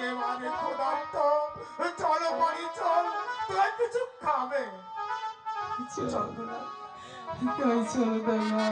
এভাবে ক্ষুধার্ত। চলো বাড়ি চল তোর কিছু খাবে? চল তুমি চল না?